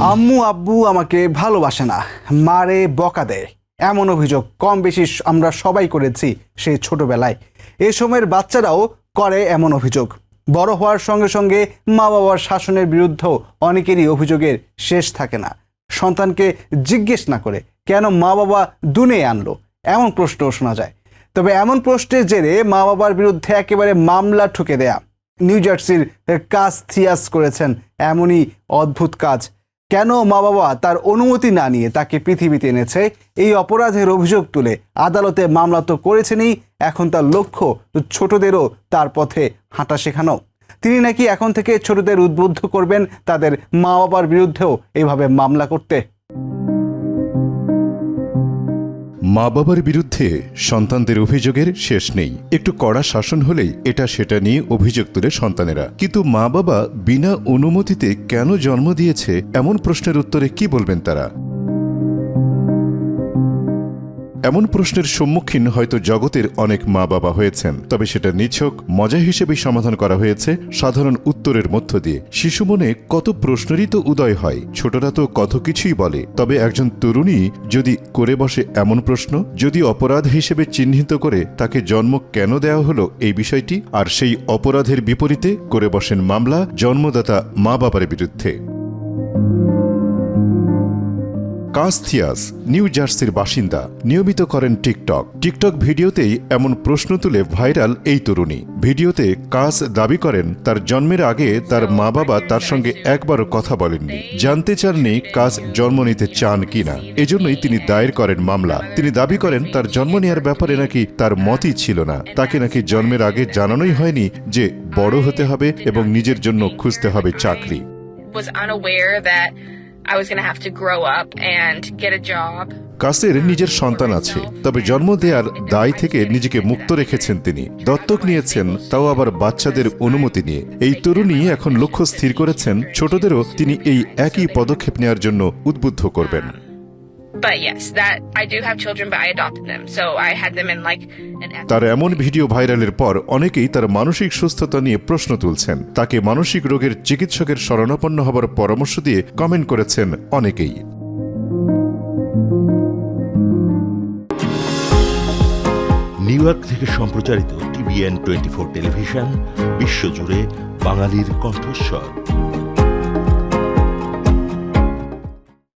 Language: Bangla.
আম্মু আব্বু আমাকে ভালোবাসে না, মারে, বকা দেয়। এমন অভিযোগ কম বেশি আমরা সবাই করেছি সেই ছোটবেলায়। এ সময়ের বাচ্চারাও করে এমন অভিযোগ। বড় হওয়ার সঙ্গে সঙ্গে মা বাবার শাসনের বিরুদ্ধেও অনেকেরই অভিযোগের শেষ থাকে না। সন্তানকে জিজ্ঞেস না করে কেন মা বাবা দুনে আনলো, এমন প্রশ্নও শোনা যায়। তবে এমন প্রশ্নের জেরে মা বাবার বিরুদ্ধে একেবারে মামলা ঠুকে দেয়া। নিউ জার্সির কাজ থিয়াস করেছেন, এমনই অদ্ভুত কাজ। কেন মা বাবা তার অনুমতি না নিয়ে তাকে পৃথিবীতে এনেছে? এই অপরাধের অভিযোগ তুলে আদালতে মামলা তো করেছেনই, এখন তার লক্ষ্য ছোটদেরও তার পথে হাঁটা শেখানো। তিনি নাকি এখন থেকে ছোটদের উদ্বুদ্ধ করবেন তাদের মা বাবার বিরুদ্ধেও এভাবে মামলা করতে। মা বাবার বিরুদ্ধে সন্তানদের অভিযোগের শেষ নেই। একটু কড়া শাসন হলেই এটা সেটা নিয়ে অভিযোগ তুলে সন্তানেরা। কিন্তু মা বাবা বিনা অনুমতিতে কেন জন্ম দিয়েছে, এমন প্রশ্নের উত্তরে কি বলবেন তারা? এমন প্রশ্নের সম্মুখীন হয়তো জগতের অনেক মা বাবা হয়েছেন, তবে সেটা নিছক মজা হিসেবেই সমাধান করা হয়েছে সাধারণ উত্তরের মধ্য দিয়ে। শিশু মনে কত প্রশ্নেরই তো উদয় হয়, ছোটরা তো কত কিছুই বলে। তবে একজন তরুণী যদি করে বসে এমন প্রশ্ন, যদি অপরাধ হিসেবে চিহ্নিত করে তাকে জন্ম কেন দেওয়া হলো এই বিষয়টি, আর সেই অপরাধের বিপরীতে করে বসেন মামলা জন্মদাতা মা বাবার বিরুদ্ধে। কাস্থিয়াস নিউ জার্সির বাসিন্দা, নিয়মিত করেন টিকটক। টিকটক ভিডিওতেই এমন প্রশ্ন তুলে ভাইরাল এই তরুণী। ভিডিওতে কাজ দাবি করেন, তার জন্মের আগে তার মা বাবা তার সঙ্গে একবারও কথা বলেননি। জানতে চাননি কাজ জন্ম নিতে চান কিনা। এজন্যই তিনি দায়ের করেন মামলা। তিনি দাবি করেন, তার জন্ম নেওয়ার ব্যাপারে নাকি তার মতই ছিল না। তাকে নাকি জন্মের আগে জানানোই হয়নি যে বড় হতে হবে এবং নিজের জন্য খুঁজতে হবে চাকরি। Was unaware that I was going to have to grow up and get a job. কাসের নিজের সন্তান আছে, তবে জন্ম দেওয়ার দায় থেকে নিজেকে মুক্ত রেখেছেন তিনি। দত্তক নিয়েছেন, তাও আবার বাচ্চাদের অনুমতি নিয়ে। এই তরুণী এখন লক্ষ্য স্থির করেছেন, ছোটদেরও তিনি এই একই পদক্ষেপ নেওয়ার জন্য উদ্বুদ্ধ করবেন। But yes, that I do have children, but I adopted them. So I had them in like an তার এমন ভিডিও ভাইরালের পর অনেকেই তার মানসিক সুস্থতা নিয়ে প্রশ্ন তুলছেন। তাকে মানসিক রোগের চিকিৎসকের শরণাপন্ন হবার পরামর্শ দিয়ে কমেন্ট করেছেন অনেকেই। নিউ ইয়র্ক থেকে সম্প্রচারিত টিভিএন টোয়েন্টি ফোর টেলিভিশন বিশ্বজুড়ে বাঙালির কণ্ঠস্বর।